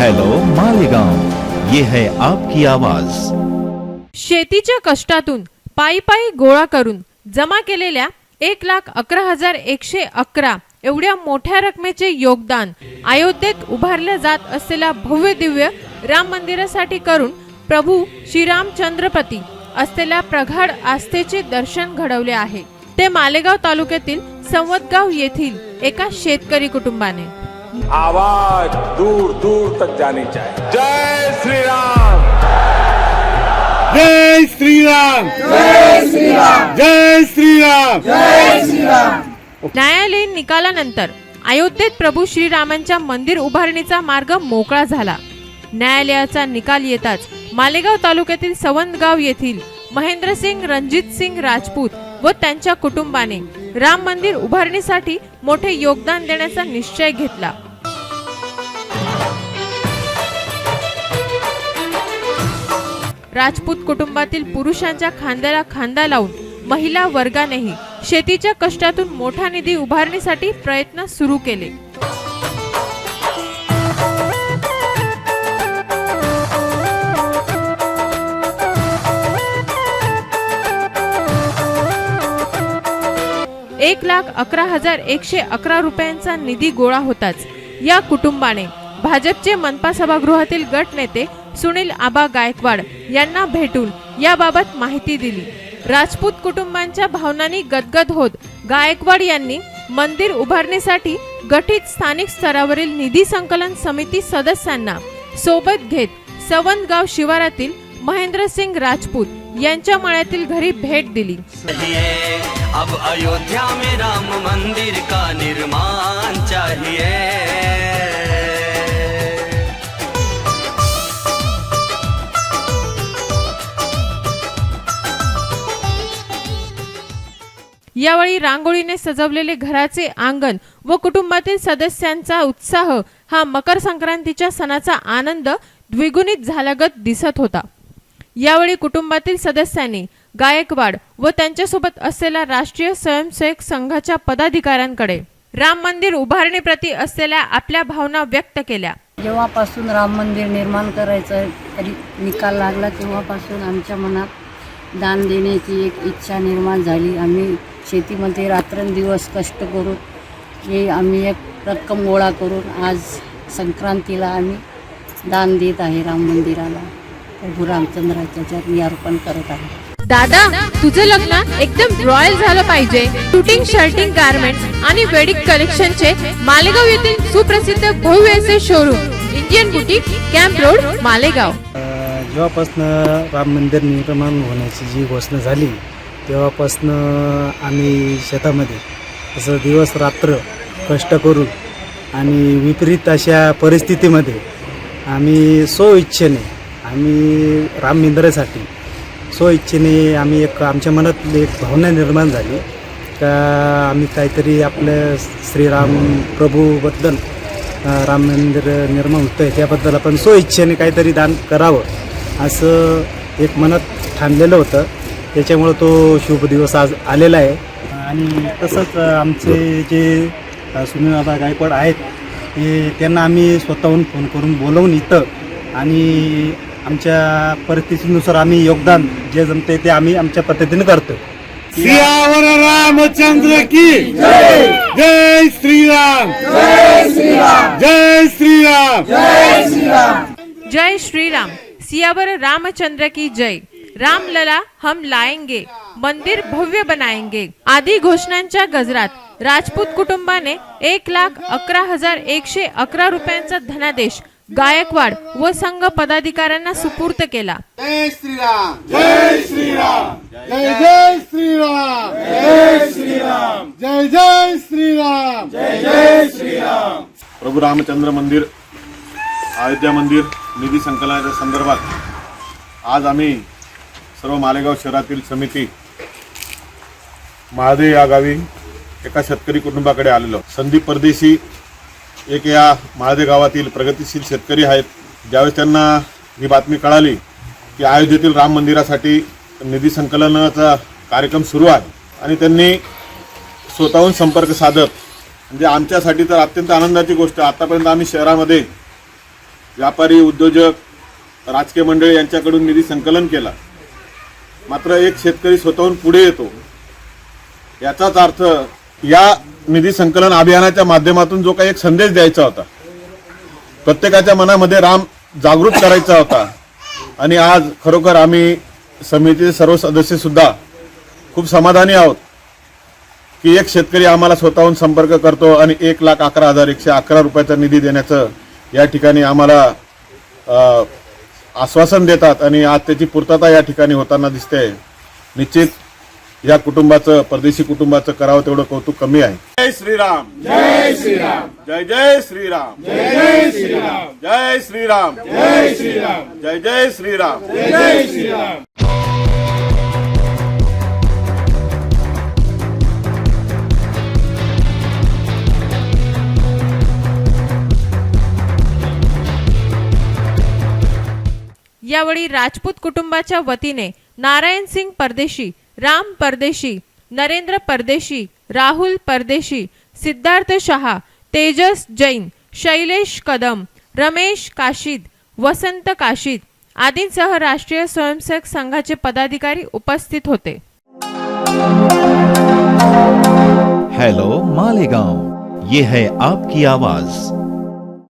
Hello Malegaon. ये है आपकी आवाज. शेतीच्या कष्टातून पायी पायी गोळा करून जमा केलेल्या एक लाख अकरा हजार एकशे अकरा एवढ्या मोठ्या रकमेचे योगदान अयोध्येत उभारल्या जात असलेल्या भव्य दिव्य राम मंदिरासाठी करून प्रभू श्रीरामचंद्रपती असलेल्या प्रगाढ आस्थेचे दर्शन घडवले आहे. ते मालेगाव तालुक्यातील संवतगाव येथील एका शेतकरी कुटुंबाने. आवाज दूर दूर तक जानी चाहिए। जय श्री राम जय श्रीराम। जय श्रीराम। जय श्रीराम। न्यायालयीन निकालानंतर अयोध्येत प्रभू श्रीरामांच्या मंदिर उभारणीचा मार्ग मोकळा झाला. न्यायालयाचा निकाल येताच मालेगाव तालुक्यातील सवंतगाव येथील महेंद्रसिंग रणजित सिंग राजपूत व त्यांच्या कुटुंबाने राम मंदिर उभारणीसाठी मोठे योगदान देण्याचा निश्चय घेतला. राजपूत कुटुंबातील पुरुषांच्या खांद्याला खांदा लावून महिला वर्गानेही शेतीच्या कष्टातून मोठा निधी उभारणीसाठी प्रयत्न सुरू केले. एक लाख अकरा हजार एकशे अकरा रुपयांचा निधी गोळा होताच या कुटुंबाने भाजपचे मनपा सभागृहातील गट नेते सुनील आबा गायकवाड यांना भेटून याबाबत माहिती दिली. राजपूत कुटुंबांच्या भावनांनी गदगद होत गायकवाड यांनी मंदिर उभारणीसाठी गठीत स्थानिक स्तरावरील निधी संकलन समिती सदस्यांना सोबत घेत सवंतगाव शिवारातील महेंद्रसिंग राजपूत यांच्या मळ्यातील घरी भेट दिली. अब अयोध्या में राम मंदिर का यावेळी रांगोळीने सजवलेले घराचे अंगण व कुटुंबातील सदस्यांचा उत्साह हा मकर संक्रांतीच्या सणाचा आनंद द्विगुणित झाल्यागत दिसत होता. यावेळी कुटुंबातील सदस्यांनी गायकवाड व त्यांच्यासोबत असलेल्या राष्ट्रीय स्वयंसेवक संघाच्या पदाधिकाऱ्यांकडे राम मंदिर उभारणीप्रती असलेल्या आपल्या भावना व्यक्त केल्या. जेव्हापासून राम मंदिर निर्माण करायचं तरी निकाल लागला तेव्हापासून आमच्या मनात दान देण्याची एक इच्छा निर्माण झाली. आम्ही शेतीमध्ये रात्रंदिवस कष्ट करून हे आम्ही एक रक्कम गोळा करून आज संक्रांतीला आम्ही दान देत आहे राम मंदिराला. प्रभू रामचंद्राच्या चरणी अर्पण करत आहे. दादा तुझं लग्न एकदम रॉयल झालं पाहिजे. शूटिंग शर्टिंग गारमेंट आणि वेडिंग कलेक्शनचे मालेगाव येथील सुप्रसिद्ध भव्य असे showroom Indian boutique camp road Malegaon. जेव्हापासनं राम मंदिर निर्माण होण्याची जी घोषणा झाली तेव्हापासनं आम्ही शेतामध्ये असं दिवस रात्र कष्ट करून आणि विपरीत अशा परिस्थितीमध्ये आम्ही सो इच्छेने आम्ही राम इंद्रेसाठी सो इच्छेने आम्ही एक आमच्या मनात एक भावना निर्माण झाली. का आम्ही काहीतरी आपलं श्रीराम प्रभूबद्दल राम मंदिर निर्माण होतं आहे त्याबद्दल आपण सो इच्छेने काहीतरी दान करावं असं एक मनात ठाणलेलं होतं. त्याच्यामुळं तो शुभ दिवस आज आलेला आहे. आणि तसंच आमचे जे सुनीलदादा गायकवाड आहेत ते त्यांना आम्ही स्वतःहून फोन करून बोलवून इथं आणि आमच्या परिस्थितीनुसार आम्ही योगदान जे जमते ते आम्ही आमच्या पद्धतीने करतो सियावर रामचंद्र की जय! जय श्रीराम! जय श्रीराम! जय श्रीराम! जय श्रीराम! सियावर रामचंद्र की जय! राम लला हम लाएंगे मंदिर भव्य बनाएंगे. आदी घोषणांच्या गजरात राजपूत कुटुंबाने एक लाख अकरा हजार एकशे अकरा रुपयांचा धनादेश गायकवाड व संघ पदाधिकाऱ्यांना सुपूर्त केला. जय श्रीराम. जय श्रीराम. जय जय श्रीराम. जय श्रीराम. जय जय श्रीराम. जय जय श्रीराम. प्रभू रामचंद्र मंदिर अयोध्या मंदिर निधी संकलनाच्या संदर्भात आज आम्ही सर्व मालेगाव शहरातील समिती महादेव या गावी एका शेतकरी कुटुंबाकडे आलेलो. संदीप परदेशी एक या महादेव गावातील प्रगतिशील शेतकरी आहेत. ज्यावेळेस त्यांना ही बातमी कळाली की अयोध्येतील राम मंदिरासाठी निधी संकलनाचा कार्यक्रम सुरू आहे आणि त्यांनी स्वतःहून संपर्क साधत म्हणजे आमच्यासाठी तर अत्यंत आनंदाची गोष्ट आतापर्यंत आम्ही शहरामध्ये व्यापारी उद्योजक राजकीय मंडळी यांच्याकडून निधी संकलन केला. मात्र एक शेतकरी स्वतःहून पुढे येतो. याचाच अर्थ या निधी संकलन अभियानाच्या माध्यमातून जो काही एक संदेश द्यायचा होता प्रत्येकाच्या मनामध्ये राम जागृत करायचा होता आणि आज खरोखर आम्ही समितीचे सर्व सदस्य सुद्धा खूप समाधानी आहोत की एक शेतकरी आम्हाला स्वतःहून संपर्क करतो आणि एक लाख अकरा हजार एकशे अकरा रुपयाचा निधी देण्याचं या ठिकाणी आम्हाला आश्वासन देतात आणि आज त्याची पूर्तता या ठिकाणी होताना दिसते. निश्चित या कुटुंबाचं परदेशी कुटुंबाचं करावं तेवढं कौतुक कमी आहे. जय श्रीराम. जय श्रीराम. जय जय श्रीराम. जय श्रीराम. जय श्रीराम. जय श्रीराम. जय जय श्रीराम. जय श्रीराम. यावेळी राजपूत कुटुंबाच्या वतीने नारायण सिंग परदेशी राम परदेशी नरेंद्र परदेशी राहुल परदेशी सिद्धार्थ शहा तेजस जैन शैलेश कदम रमेश काशीद वसंत काशीद आदींसह राष्ट्रीय स्वयंसेवक संघाचे पदाधिकारी उपस्थित होते. हॅलो मालेगांव ये है आपकी आवाज.